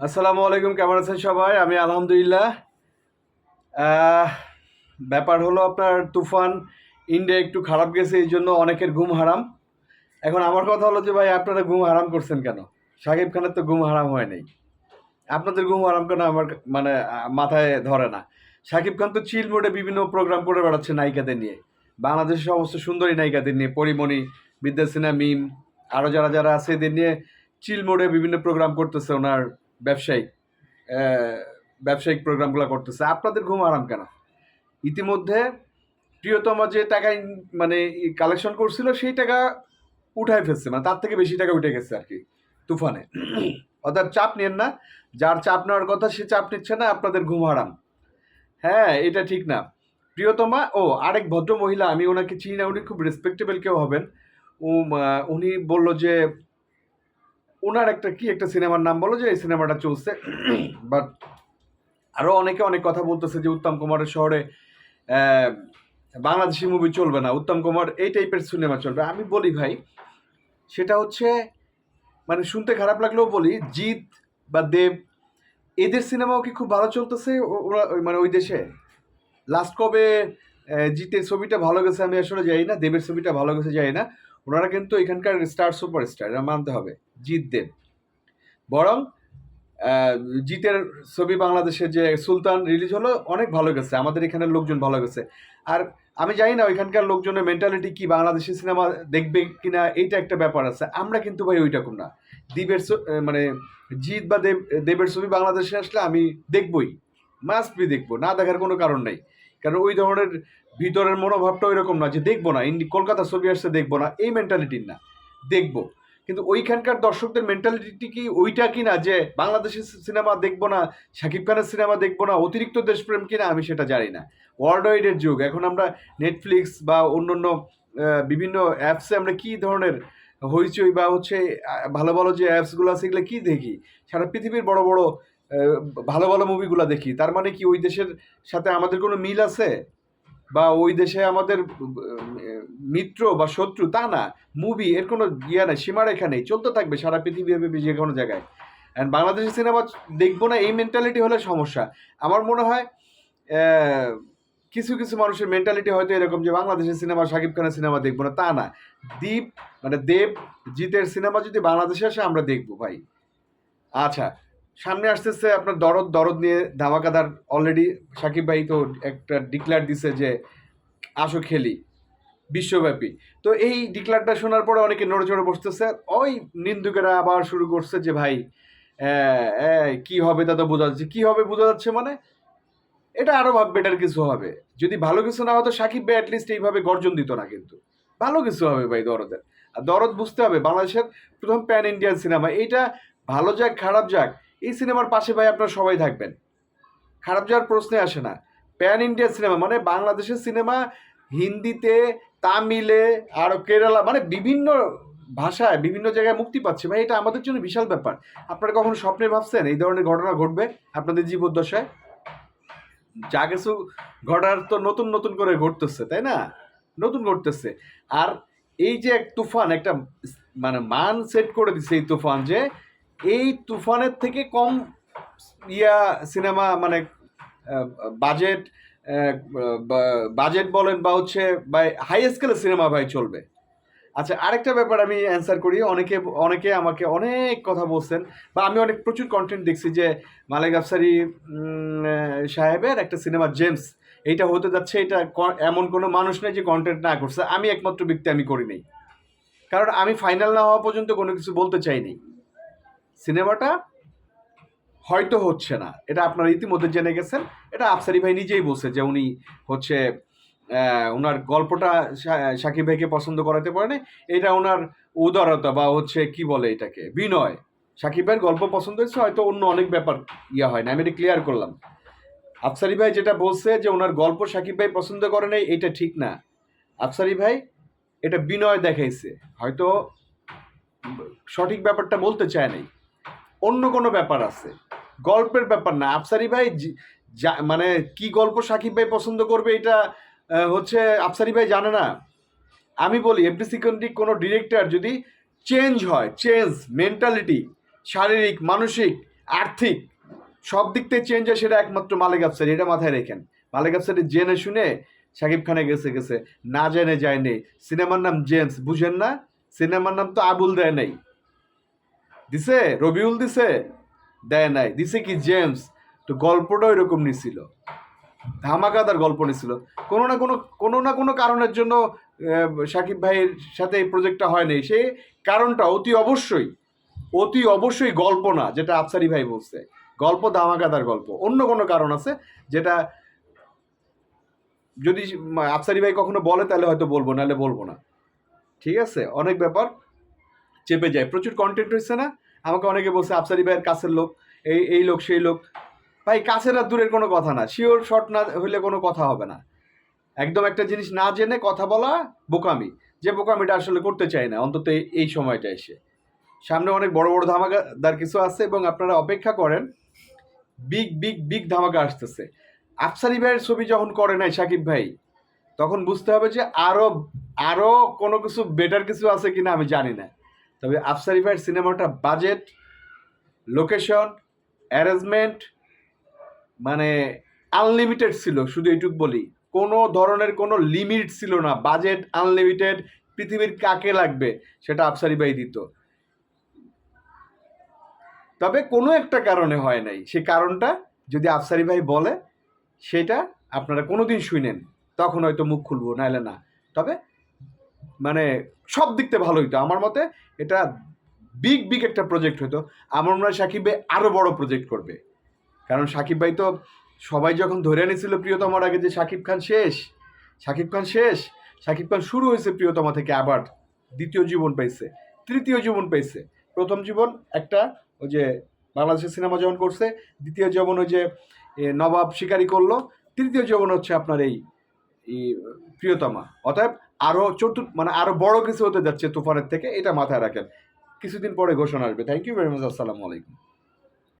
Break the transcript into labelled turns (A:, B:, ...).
A: আসসালামু আলাইকুম, কেমন আছেন সবাই? আমি আলহামদুলিল্লাহ। ব্যাপার হলো আপনার তুফান ইন্ডিয়া একটু খারাপ গেছে, এই জন্য অনেকের ঘুম হারাম। এখন আমার কথা হলো যে, ভাই, আপনারা ঘুম হারাম করছেন কেন? সাকিব খানের তো ঘুম হারাম হয় নাই। আপনাদের ঘুম হারাম কেন? আমার মানে মাথায় ধরে না। সাকিব খান তো চিল মোডে বিভিন্ন প্রোগ্রাম করে বেড়াচ্ছে নায়িকাদের নিয়ে। বাংলাদেশের সমস্ত সুন্দরী নায়িকাদের নিয়ে, পরিমণি, বিদ্যাসিনা, মিম আরও যারা যারা আছে, এদের নিয়ে চিল মোডে বিভিন্ন প্রোগ্রাম করতেছে ওনার ব্যবসায়িক ব্যবসায়িক প্রোগ্রামগুলো করতেছে। আপনাদের ঘুম আরাম কেন? ইতিমধ্যে প্রিয়তমা যে টাকা মানে কালেকশন করছিল সেই টাকা উঠায় ফেলছে। মানে তার থেকে বেশি টাকা উঠে গেছে আর কি তুফানে। অর্থাৎ চাপ নেন না। যার চাপ নেওয়ার কথা সে চাপ নিচ্ছে না আপনাদের ঘুম হারাম। হ্যাঁ এটা ঠিক না। প্রিয়তমা ও আরেক ভদ্র মহিলা আমি ওনাকে চিনি না উনি খুব রেসপেক্টেবল কেউ হবেন। ও উনি বলল যে ওনার একটা কি একটা সিনেমার নাম বলো যে এই সিনেমাটা চলছে। বাট আরও অনেকে অনেক কথা বলতেছে যে উত্তম কুমারের শহরে বাংলাদেশি মুভি চলবে না, উত্তম কুমার এই টাইপের সিনেমা চলবে। আমি বলি ভাই, সেটা হচ্ছে মানে শুনতে খারাপ লাগলেও বলি, জিৎ বা দেব, এদের সিনেমাও কি খুব ভালো চলতেছে? ওরা মানে ওই দেশে? লাস্ট কবে জিতের ছবিটা ভালো গেছে আমি আসলে যাই না, দেবের ছবিটা ভালো গেছে যাই না। ওনারা কিন্তু এখানকার স্টার সুপার স্টার এটা মানতে হবে জিৎ দেব বরং জিতের ছবি বাংলাদেশে যে সুলতান রিলিজ হলো, অনেক ভালো গেছে, আমাদের এখানের লোকজন ভালো গেছে। আর আমি জানি না ওইখানকার লোকজনের মেন্টালিটি কি, বাংলাদেশি সিনেমা দেখবে কিনা, এইটা একটা ব্যাপার আছে। আমরা কিন্তু ভাই ওইরকম না। দ্বীপের মানে জিৎ বা দেব, দেবের ছবি বাংলাদেশে আসলে আমি দেখবই। মাস্ট বি দেখব, না দেখার কোনো কারণ নেই। কারণ ওই ধরনের ভিতরের মনোভাবটা ওইরকম না যে দেখব না কলকাতা ছবি আসছে দেখব না এই মেন্টালিটির না দেখব। কিন্তু ওইখানকার দর্শকদের মেন্টালিটি কি ওইটা কি না যে বাংলাদেশের সিনেমা দেখব না শাকিব খানের সিনেমা দেখব না অতিরিক্ত দেশপ্রেম কিনা আমি সেটা জানি না। ওয়ার্ল্ড ওয়াইডের যুগ এখন আমরা নেটফ্লিক্স বা অন্যান্য আহ, বিভিন্ন অ্যাপসে আমরা কি ধরনের হইচই বা হচ্ছে ভালো ভালো যে অ্যাপসগুলো আছে এগুলো কী দেখি? সারা পৃথিবীর বড় বড় ভালো ভালো মুভিগুলো দেখি। তার মানে কি ওই দেশের সাথে আমাদের কোনো মিল আছে? বা ওই দেশে আমাদের মিত্র বা শত্রু, তা না। মুভি, এর কোনো ইয়ে নেই সীমারেখা নেই। চলতে থাকবে সারা পৃথিবী যে কোনো জায়গায়। অ্যান্ড বাংলাদেশের সিনেমা দেখব না, এই মেন্টালিটি হলে সমস্যা। আমার মনে হয় কিছু কিছু মানুষের মেন্টালিটি হয়তো এরকম যে বাংলাদেশের সিনেমা, শাকিব খানের সিনেমা দেখব না, তা না। দীপ মানে দেব, জিতের সিনেমা যদি বাংলাদেশে আসে আমরা দেখব ভাই। আচ্ছা সামনে আসতেছে আপনার দরদ দরদ নিয়ে ধামাকাদার অলরেডি সাকিব ভাই তো একটা ডিক্লার দিছে যে আসো খেলি, বিশ্বব্যাপী। তো এই ডিক্লারটা শোনার পরে অনেকে নড়ে চড়ে বসতেছে, ওই নিন্দুকেরা আবার শুরু করছে যে ভাই কি হবে তা তো বোঝা যাচ্ছে। কী হবে বোঝা যাচ্ছে মানে এটা আরও ভাব বেটার কিছু হবে। যদি ভালো কিছু না হতো, সাকিব ভাই অ্যাটলিস্ট এইভাবে গর্জন দিত না কিন্তু। ভালো কিছু হবে ভাই দরদের। আর দরদ বুঝতে হবে, বাংলাদেশের প্রথম প্যান ইন্ডিয়ান সিনেমা এইটা ভালো যাক, খারাপ যাক এই সিনেমার পাশে ভাই আপনারা সবাই থাকবেন। খারাপ যাওয়ার প্রশ্নে আসে না। প্যান ইন্ডিয়ান সিনেমা মানে বাংলাদেশের সিনেমা, হিন্দিতে, তামিলে আরও কেরালা মানে বিভিন্ন ভাষায়, বিভিন্ন জায়গায় মুক্তি পাচ্ছে। ভাই, এটা আমাদের জন্য বিশাল ব্যাপার। আপনারা কখনো স্বপ্নে ভাবছেন এই ধরনের ঘটনা ঘটবে আপনাদের জীবদ্দশায়? যা কিছু ঘটার তো নতুন নতুন করে ঘটতেছে, তাই না? নতুন ঘটতেছে। আর এই যে এক তুফান, একটা মানে মান সেট করে দিছে এই তুফান যে এই তুফানের থেকে কম ইয়া সিনেমা মানে বাজেট বাজেট বলেন বা হচ্ছে বা হাই স্কেলের সিনেমা ভাই চলবে। আচ্ছা আরেকটা ব্যাপার আমি অ্যান্সার করি। অনেকে অনেকে আমাকে অনেক কথা বলছেন বা আমি অনেক প্রচুর কন্টেন্ট দেখছি যে মালেক আফসারি সাহেবের একটা সিনেমা জেমস এইটা হতে যাচ্ছে, এটা এমন কোনো মানুষ নেই যে কন্টেন্ট না করছে। আমি একমাত্র ব্যক্তি, আমি করি নাই। কারণ আমি ফাইনাল না হওয়া পর্যন্ত কোনো কিছু বলতে চাইনি সিনেমাটা হয়তো হচ্ছে না। এটা আপনারা ইতিমধ্যে জেনে গেছেন। এটা আফসারি ভাই নিজেই বলছে যে উনি হচ্ছে ওনার গল্পটা সাকিব ভাইকে পছন্দ করাতে পারে না এটা ওনার উদারতা বা হচ্ছে কি বলে এটাকে? বিনয়। সাকিব ভাইয়ের গল্প পছন্দ হয়েছে, হয়তো অন্য অনেক ব্যাপার ইয়া হয় না। আমি এটা ক্লিয়ার করলাম। আফসারি ভাই যেটা বলছে যে ওনার গল্প সাকিব ভাই পছন্দ করে নাই, এটা ঠিক না। আফসারি ভাই এটা বিনয় দেখাইছে। হয়তো সঠিক ব্যাপারটা বলতে চায় নাই। অন্য কোনো ব্যাপার আছে। গল্পের ব্যাপার না। আফসারি ভাই মানে কি গল্প সাকিব ভাই পছন্দ করবে এটা হচ্ছে আফসারি ভাই জানে না। আমি বলি এফডি সিকন্ডিক কোনো ডিরেক্টর যদি চেঞ্জ হয় চেঞ্জ মেন্টালিটি শারীরিক, মানসিক, আর্থিক, সব দিক থেকে চেঞ্জ হয় সেটা একমাত্র মালিক আফসারি। এটা মাথায় রেখেন। মালিক আফসারি জেনে শুনে শাকিব খানে গেছে গেছে। না জেনে যায়নি সিনেমার নাম জেমস, বুঝেন না? সিনেমার নাম তো আবুল দেয় নাই। দিছে? রবিউল দিছে? দেয় নাই। দিছে কি জেমস? তো গল্পটা এরকম নিছিল। ধামাকাদার গল্প নিছিল। কোনো না কোনো কোনো না কোনো কারণের জন্য সাকিব ভাইয়ের সাথে এই প্রজেক্টটা হয় নাই। সেই কারণটা অতি অবশ্যই অতি অবশ্যই গল্প না, যেটা আফসারি ভাই বলছে। গল্প ধামাকাদার গল্প। অন্য কোনো কারণ আছে যেটা যদি আফসারি ভাই কখনো বলে, তাহলে হয়তো বলব, নাহলে বলব না। ঠিক আছে? অনেক ব্যাপার, চেপে যায়। প্রচুর কন্টেন্ট হয়েছে না? আমাকে অনেকে বলছে, আফসারি ভাইয়ের কাছের লোক, এই এই লোক, সেই লোক। ভাই, কাছের আর দূরের কোনো কথা না। শিওর শর্ট না হইলে কোনো কথা হবে না। একদম একটা জিনিস না জেনে কথা বলা বোকামি। যে বোকামিটা আসলে করতে চাই না, অন্তত এই- সময়টা এসে। সামনে অনেক বড় বড় ধামাকাদার কিছু আছে এবং আপনারা অপেক্ষা করেন, বিগ বিগ বিগ ধামাকা আসতেছে। আফসারি ভাইয়ের ছবি যখন করে নাই সাকিব ভাই, তখন বুঝতে হবে যে আরও আরও কোনো কিছু বেটার কিছু আছে কিনা আমি জানি না। তবে আফসারি ভাইয়ের সিনেমাটা বাজেট, লোকেশন, অ্যারেঞ্জমেন্ট মানে আনলিমিটেড ছিল, শুধু এইটুক বলি। কোনো ধরনের কোনো লিমিট ছিল না, বাজেট, আনলিমিটেড, পৃথিবীর কাকে লাগবে, সেটা আফসারি ভাই দিত। তবে কোনো একটা কারণে হয় নাই, সে কারণটা যদি আফসারি ভাই বলে, সেটা আপনারা কোনো দিন শুনেন, তখন হয়তো মুখ খুলবো নাহলে না। তবে মানে সব দিক থেকে ভালো হইতো। আমার মতে এটা বিগ বিগ একটা প্রজেক্ট হইতো। আমার মনে হয় সাকিব ভাই আরও বড় প্রজেক্ট করবে। কারণ সাকিব ভাই তো সবাই যখন ধরে নিয়েছিল প্রিয়তমার আগে যে সাকিব খান শেষ, সাকিব খান শেষ, সাকিব খান শুরু হয়েছে প্রিয়তমা থেকে আবার দ্বিতীয় জীবন পাইছে, তৃতীয় জীবন পাইছে। প্রথম জীবন একটা ওই যে বাংলাদেশের সিনেমা যখন করছে, দ্বিতীয় জীবন ওই যে নবাব শিকারি করল, তৃতীয় জীবন হচ্ছে আপনার এই প্রিয়তমা। অতএব আরও চতুর্থ মানে আরও বড় কিছু হতে যাচ্ছে তুফানের থেকে, এটা মাথায় রাখেন। কিছুদিন পরে ঘোষণা আসবে। থ্যাংক ইউ ভেরি মাচ আসসালামু আলাইকুম।